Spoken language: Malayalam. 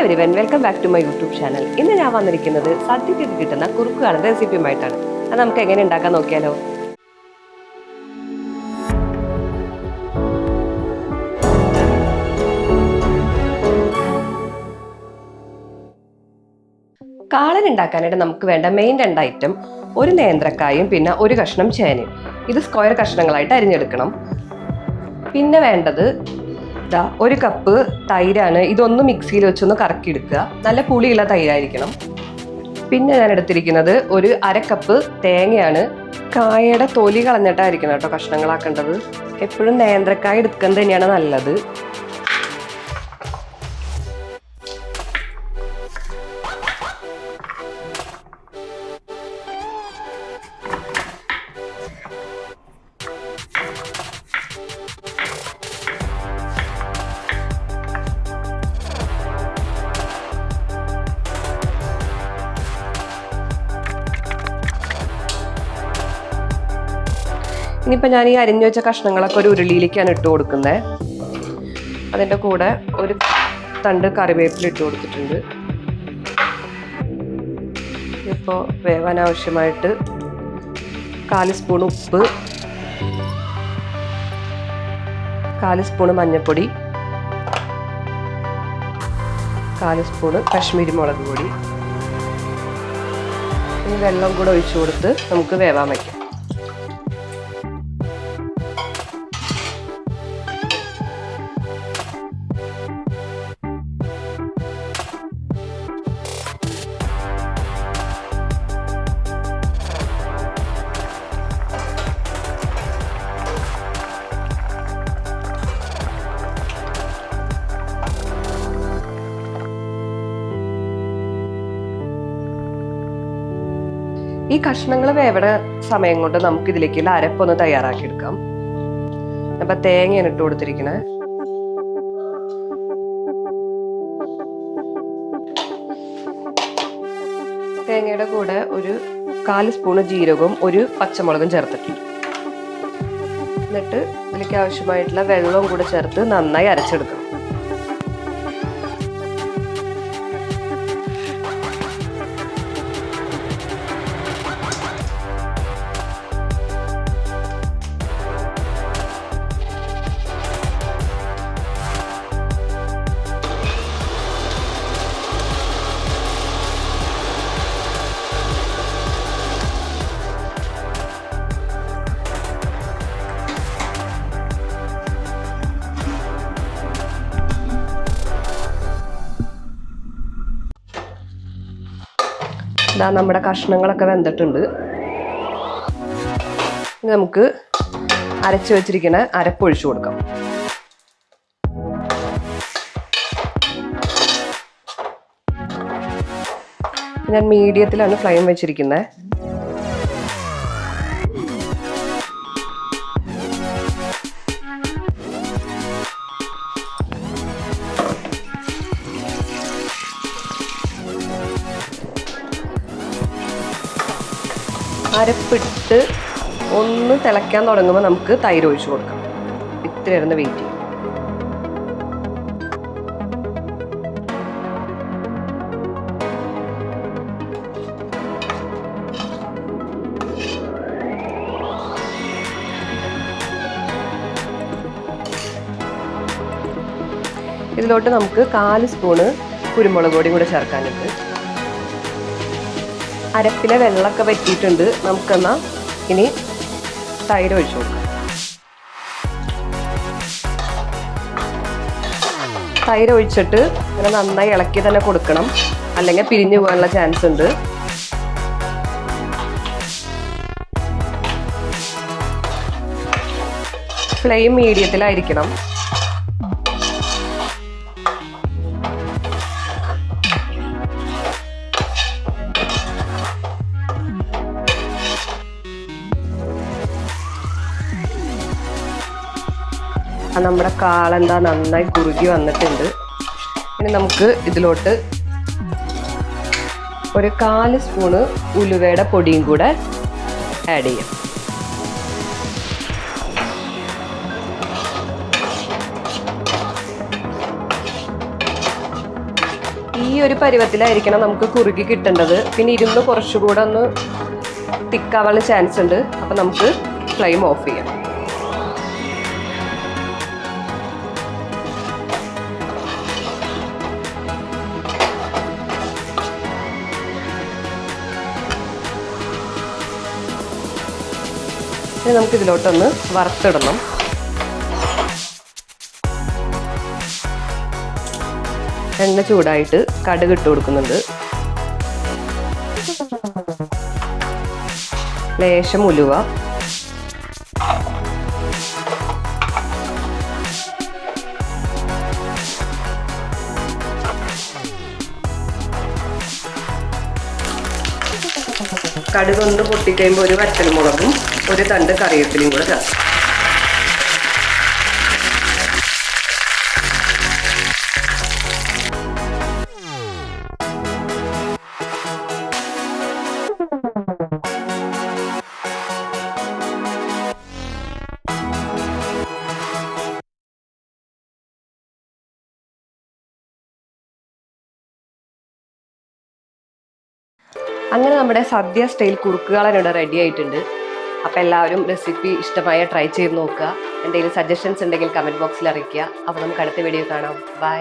Everyone welcome back to my YouTube channel ഇന്ന് ഞാൻ വന്നിരിക്കുന്നത് സദ്യക്കൊക്കെ കിട്ടുന്ന കുറുക്കുകളുടെ റെസിപ്പിയുമായിട്ടാണ്. അത് നമുക്ക് എങ്ങനെ ഉണ്ടാക്കാൻ നോക്കിയാലോ? കാളൻ ഉണ്ടാക്കാനായിട്ട് നമുക്ക് വേണ്ട മെയിൻ രണ്ട് ഐറ്റം ഒരു നേന്ത്രക്കായും പിന്നെ ഒരു കഷ്ണം ചേനയും. ഇത് സ്ക്വയർ കഷ്ണങ്ങളായിട്ട് അരിഞ്ഞെടുക്കണം. പിന്നെ വേണ്ടത് ഇതാ ഒരു കപ്പ് തൈരാണ് ഇതൊന്ന് മിക്സിയിൽ വെച്ചൊന്ന് കറക്കിയെടുക്കുക. നല്ല പുളിയുള്ള തൈരായിരിക്കണം. പിന്നെ ഞാൻ എടുത്തിരിക്കുന്നത് ഒരു അര കപ്പ് തേങ്ങയാണ്. കായയുടെ തൊലി കളഞ്ഞിട്ടായിരിക്കണം കേട്ടോ കഷ്ണങ്ങളാക്കേണ്ടത്. എപ്പോഴും നേന്ത്രക്കായ എടുക്കുന്നത് തന്നെയാണ് നല്ലത്. ഇനിയിപ്പോൾ ഞാൻ ഈ അരിഞ്ഞു വെച്ച കഷ്ണങ്ങളൊക്കെ ഒരു ഉരുളിയിലേക്കാണ് ഇട്ട് കൊടുക്കുന്നത് അതിന്റെ കൂടെ ഒരു തണ്ട് കറിവേപ്പില ഇട്ട് കൊടുത്തിട്ടുണ്ട്. ഇപ്പോൾ വേവാൻ ആവശ്യമായിട്ട് കാൽ സ്പൂൺ ഉപ്പ് കാൽ സ്പൂൺ മഞ്ഞൾപ്പൊടി കാൽ സ്പൂണ് കശ്മീരി മുളക് പൊടി വെള്ളം കൂടെ ഒഴിച്ചു കൊടുത്ത് നമുക്ക് വേവാൻ വയ്ക്കാം ഈ കഷ്ണങ്ങൾ വേവണ സമയം കൊണ്ട് നമുക്ക് ഇതിലേക്കുള്ള അരപ്പൊന്ന് തയ്യാറാക്കി എടുക്കാം അപ്പൊ തേങ്ങയാണ് ഇട്ട് കൊടുത്തിരിക്കണേ. തേങ്ങയുടെ കൂടെ ഒരു കാൽ സ്പൂണ് ജീരകവും ഒരു പച്ചമുളകും ചേർത്തിട്ടുണ്ട്. എന്നിട്ട് ഇതിലേക്ക് ആവശ്യമായിട്ടുള്ള വെള്ളവും കൂടെ ചേർത്ത് നന്നായി അരച്ചെടുക്കണം. ഇതാ നമ്മുടെ കഷ്ണങ്ങളൊക്കെ വെന്തിട്ടുണ്ട്. ഇനി നമുക്ക് അരച്ചു വെച്ചിരിക്കുന്ന അരപ്പൊഴിച്ചു കൊടുക്കാം. ഞാൻ മീഡിയത്തിലാണ് ഫ്ലെയിം വെച്ചിരിക്കുന്നത് അരപ്പിട്ട് ഒന്ന് തിളയ്ക്കാൻ തുടങ്ങുമ്പോൾ നമുക്ക് തൈര് ഒഴിച്ചു കൊടുക്കാം. ഇത്തിരി ഇരുന്ന് വെയിറ്റ് ചെയ്യും. ഇതിലോട്ട് നമുക്ക് കാൽ സ്പൂണ് കുരുമുളക് പൊടിയും കൂടെ ചേർക്കാനുണ്ട്. അരപ്പിലെ വെള്ളമൊക്കെ വറ്റിയിട്ടുണ്ട്. നമുക്കെന്നാൽ ഇനി തൈര് ഒഴിച്ചു കൊടുക്കാം. തൈര് ഒഴിച്ചിട്ട് ഇങ്ങനെ നന്നായി ഇളക്കി തന്നെ കൊടുക്കണം. അല്ലെങ്കിൽ പിരിഞ്ഞു പോകാനുള്ള ചാൻസ് ഉണ്ട്. ഫ്ലെയിം മീഡിയത്തിലായിരിക്കണം നമ്മുടെ കാളെന്താ നന്നായി കുറുകി വന്നിട്ടുണ്ട്. ഇനി നമുക്ക് ഇതിലോട്ട് ഒരു കാൽ സ്പൂണ് ഉലുവയുടെ പൊടിയും കൂടെ ആഡ് ചെയ്യാം. ഈ ഒരു പരുവത്തിലായിരിക്കണം നമുക്ക് കുറുകി കിട്ടേണ്ടത്. പിന്നെ ഇരുന്ന് കുറച്ചുകൂടെ ഒന്ന് തിക്കാവാനുള്ള ചാൻസ് ഉണ്ട്. അപ്പം നമുക്ക് ഫ്ലെയിം ഓഫ് ചെയ്യാം. ഇനി നമുക്ക് ഇതിലോട്ടൊന്ന് വറുത്തിടണം. എണ്ണ ചൂടായിട്ട് കടുക് ഇട്ട് കൊടുക്കുന്നുണ്ട്. ലേശം ഉലുവ. കടുക് ഒന്ന് പൊട്ടിക്കഴിയുമ്പോൾ ഒരു വറ്റൽമുളകും ഒരു തണ്ട് കറിവേപ്പിലയും കൂടെ ചേർക്കാം. അങ്ങനെ നമ്മുടെ സദ്യ സ്റ്റൈൽ കുറുക്കുകളൻ ഇവിടെ റെഡി ആയിട്ടുണ്ട്. അപ്പോൾ എല്ലാവരും റെസിപ്പി ഇഷ്ടമായ ട്രൈ ചെയ്ത് നോക്കുക. എന്തെങ്കിലും സജഷൻസ് ഉണ്ടെങ്കിൽ കമന്റ് ബോക്സിൽ അറിയിക്കുക. അപ്പോൾ നമുക്ക് അടുത്ത വീഡിയോ കാണാം. ബൈ